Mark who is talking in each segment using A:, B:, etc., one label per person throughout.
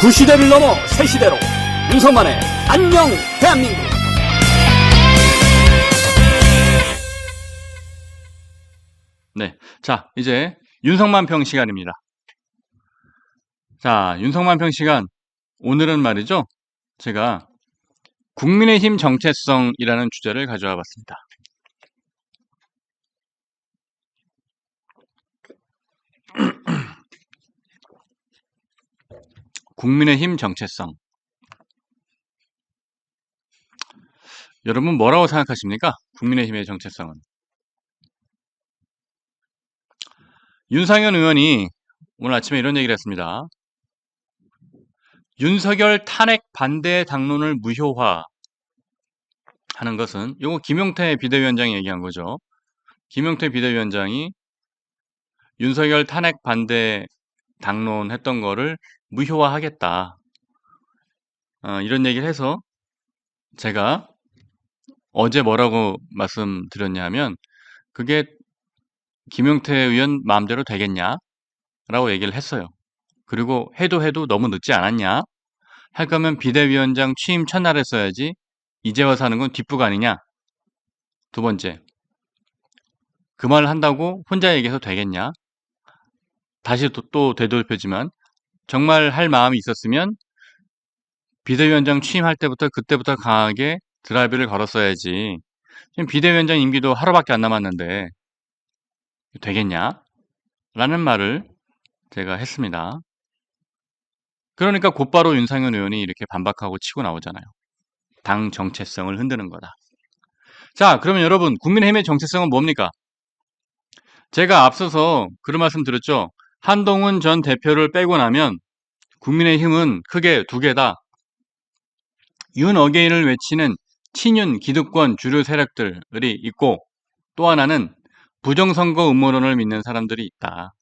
A: 구시대를 넘어 새시대로 윤성만의 안녕 대한민국
B: 네. 자, 이제 윤성만 평 시간입니다. 자, 윤성만 평 시간. 오늘은 말이죠. 제가 국민의힘 정체성이라는 주제를 가져와 봤습니다. 국민의힘 정체성. 여러분 뭐라고 생각하십니까? 국민의힘의 정체성은. 윤상현 의원이 오늘 아침에 이런 얘기를 했습니다. 윤석열 탄핵 반대 당론을 무효화 하는 것은 이거 김용태 비대위원장이 얘기한 거죠. 김용태 비대위원장이 윤석열 탄핵 반대 당론 했던 거를 무효화하겠다. 어, 이런 얘기를 해서 제가 어제 뭐라고 말씀드렸냐 면 그게 김용태 의원 마음대로 되겠냐? 라고 얘기를 했어요. 그리고 해도 해도 너무 늦지 않았냐? 할 거면 비대위원장 취임 첫날에 써야지 이제 와서 하는 건 뒷북 아니냐? 두 번째, 그 말을 한다고 혼자 얘기해서 되겠냐? 다시 또, 또 되돌펴지만 정말 할 마음이 있었으면 비대위원장 취임할 때부터 그때부터 강하게 드라이브를 걸었어야지. 지금 비대위원장 임기도 하루밖에 안 남았는데 되겠냐? 라는 말을 제가 했습니다. 그러니까 곧바로 윤상현 의원이 이렇게 반박하고 치고 나오잖아요. 당 정체성을 흔드는 거다. 자, 그러면 여러분, 국민의힘의 정체성은 뭡니까? 제가 앞서서 그런 말씀 드렸죠. 한동훈 전 대표를 빼고 나면 국민의힘은 크게 두 개다. 윤 어게인을 외치는 친윤 기득권 주류 세력들이 있고 또 하나는 부정선거 음모론을 믿는 사람들이 있다.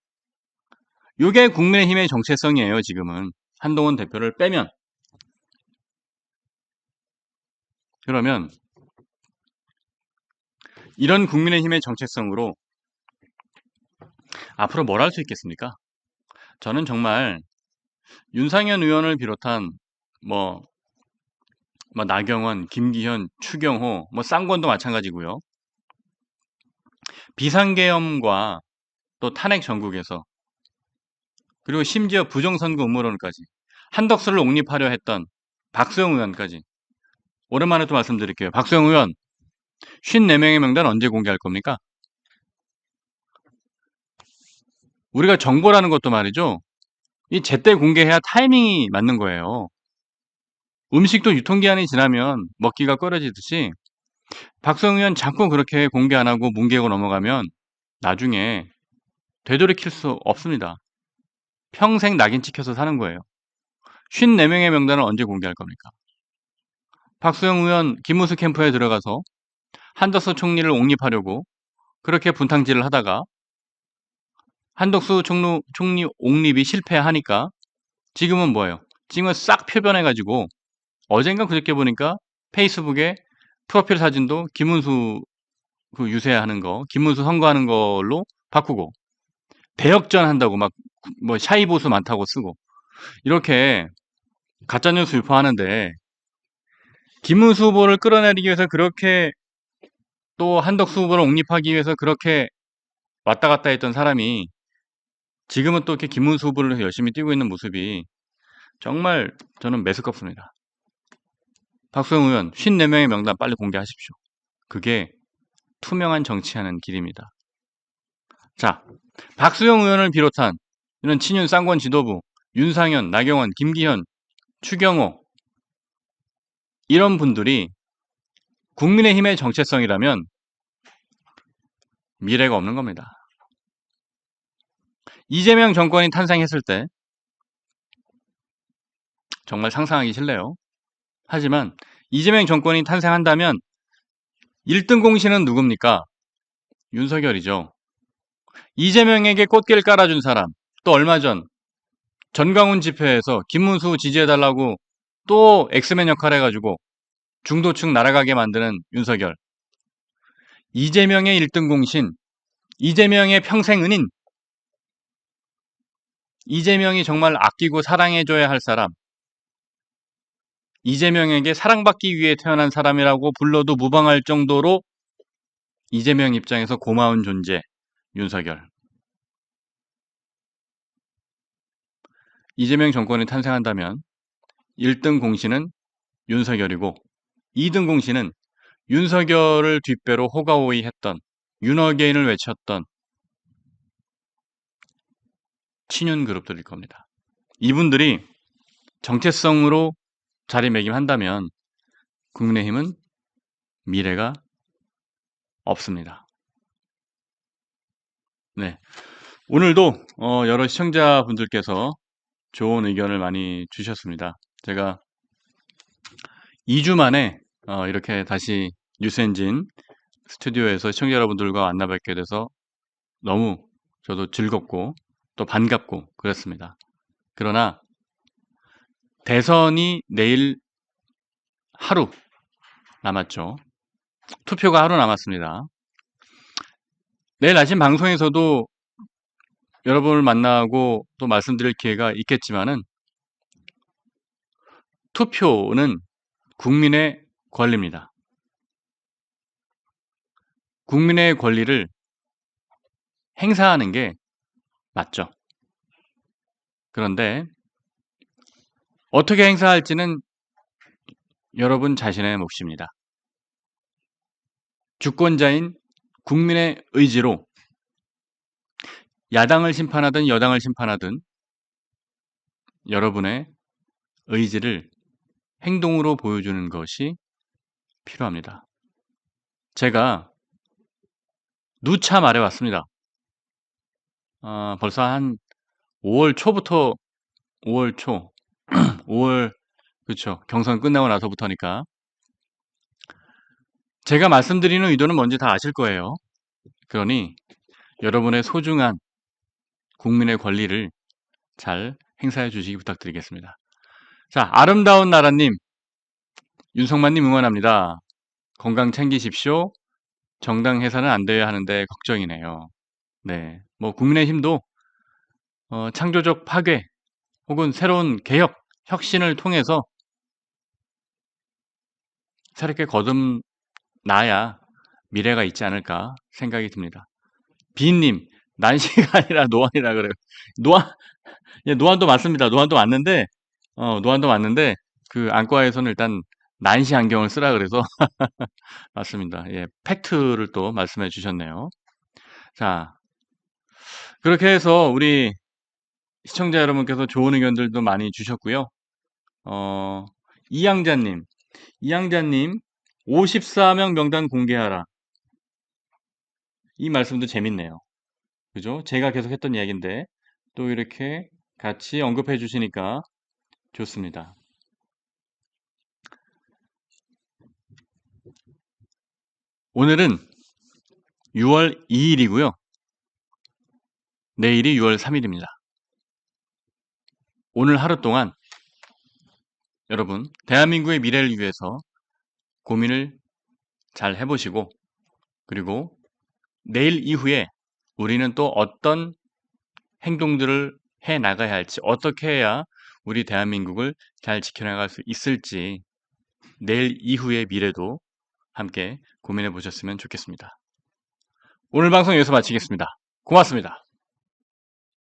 B: 이게 국민의힘의 정체성이에요, 지금은. 한동훈 대표를 빼면. 그러면 이런 국민의힘의 정체성으로 앞으로 뭘 할 수 있겠습니까? 저는 정말 윤상현 의원을 비롯한 뭐, 뭐 나경원, 김기현, 추경호, 뭐 쌍권도 마찬가지고요. 비상계엄과 또 탄핵 전국에서 그리고 심지어 부정선거 음모론까지 한덕수를 옹립하려 했던 박수영 의원까지 오랜만에 또 말씀드릴게요. 박수영 의원 54명의 명단 언제 공개할 겁니까? 우리가 정보라는 것도 말이죠. 이 제때 공개해야 타이밍이 맞는 거예요. 음식도 유통기한이 지나면 먹기가 꺼려지듯이 박성 의원 자꾸 그렇게 공개 안 하고 뭉개고 넘어가면 나중에 되돌이킬 수 없습니다. 평생 낙인 찍혀서 사는 거예요. 54명의 명단을 언제 공개할 겁니까? 박수영 의원 김무수 캠프에 들어가서 한덕수 총리를 옹립하려고 그렇게 분탕질을 하다가 한덕수 총리, 총리 옹립이 실패하니까 지금은 뭐예요? 지금은 싹 표변해가지고 어젠가 그저께 보니까 페이스북에 프로필 사진도 김문수 그 유세하는 거, 김문수 선거하는 걸로 바꾸고 대역전 한다고 막 뭐 샤이 보수 많다고 쓰고 이렇게 가짜 뉴스 유포하는데 김문수 후보를 끌어내리기 위해서 그렇게 또 한덕수 후보를 옹립하기 위해서 그렇게 왔다 갔다 했던 사람이 지금은 또 이렇게 김문수 후보를 열심히 뛰고 있는 모습이 정말 저는 매스껍습니다. 박수영 의원 54명의 명단 빨리 공개하십시오. 그게 투명한 정치하는 길입니다. 자, 박수영 의원을 비롯한 이런 친윤 쌍권 지도부 윤상현, 나경원, 김기현, 추경호 이런 분들이 국민의힘의 정체성이라면 미래가 없는 겁니다. 이재명 정권이 탄생했을 때 정말 상상하기 싫네요. 하지만 이재명 정권이 탄생한다면 1등 공신은 누굽니까? 윤석열이죠. 이재명에게 꽃길 깔아준 사람, 또 얼마 전 전광훈 집회에서 김문수 지지해달라고 또 엑스맨 역할 해가지고 중도층 날아가게 만드는 윤석열. 이재명의 1등 공신, 이재명의 평생 은인, 이재명이 정말 아끼고 사랑해줘야 할 사람, 이재명에게 사랑받기 위해 태어난 사람이라고 불러도 무방할 정도로 이재명 입장에서 고마운 존재, 윤석열. 이재명 정권이 탄생한다면 1등 공신은 윤석열이고 2등 공신은 윤석열을 뒷배로 호가호위 했던 윤어게인을 외쳤던 친윤 그룹들일 겁니다. 이분들이 정체성으로 자리매김한다면 국민의힘은 미래가 없습니다. 네. 오늘도 어, 여러 시청자분들께서 좋은 의견을 많이 주셨습니다. 제가 2주 만에 어, 이렇게 다시 뉴스엔진 스튜디오에서 시청자 여러분들과 만나 뵙게 돼서 너무 저도 즐겁고 또 반갑고 그렇습니다. 그러나 대선이 내일 하루 남았죠. 투표가 하루 남았습니다. 내일 아침 방송에서도 여러분을 만나고 또 말씀드릴 기회가 있겠지만은 투표는 국민의 권리입니다. 국민의 권리를 행사하는 게 맞죠. 그런데 어떻게 행사할지는 여러분 자신의 몫입니다. 주권자인 국민의 의지로 야당을 심판하든 여당을 심판하든 여러분의 의지를 행동으로 보여주는 것이 필요합니다. 제가 누차 말해왔습니다. 아, 벌써 한 5월 초부터 5월 초, 5월 그렇죠. 경선 끝나고 나서부터니까 제가 말씀드리는 의도는 뭔지 다 아실 거예요. 그러니 여러분의 소중한 국민의 권리를 잘 행사해 주시기 부탁드리겠습니다. 자, 아름다운 나라님, 윤석만님 응원합니다. 건강 챙기십시오. 정당 해산은 안 돼야 하는데 걱정이네요. 네, 뭐 국민의힘도 어, 창조적 파괴 혹은 새로운 개혁, 혁신을 통해서 새롭게 거듭나야 미래가 있지 않을까 생각이 듭니다. 비님, 난시가 아니라 노안이라 그래요. 노안, 예, 노안도 맞습니다. 노안도 맞는데, 어, 노안도 맞는데, 그 안과에서는 일단 난시 안경을 쓰라 그래서 맞습니다. 예, 팩트를 또 말씀해 주셨네요. 자, 그렇게 해서 우리 시청자 여러분께서 좋은 의견들도 많이 주셨고요. 어, 이양자님, 이양자님, 54명 명단 공개하라. 이 말씀도 재밌네요. 그죠? 제가 계속 했던 이야기인데, 또 이렇게 같이 언급해 주시니까 좋습니다. 오늘은 6월 2일이고요. 내일이 6월 3일입니다. 오늘 하루 동안 여러분, 대한민국의 미래를 위해서 고민을 잘 해보시고, 그리고 내일 이후에 우리는 또 어떤 행동들을 해 나가야 할지, 어떻게 해야 우리 대한민국을 잘 지켜나갈 수 있을지, 내일 이후의 미래도 함께 고민해 보셨으면 좋겠습니다. 오늘 방송 여기서 마치겠습니다. 고맙습니다.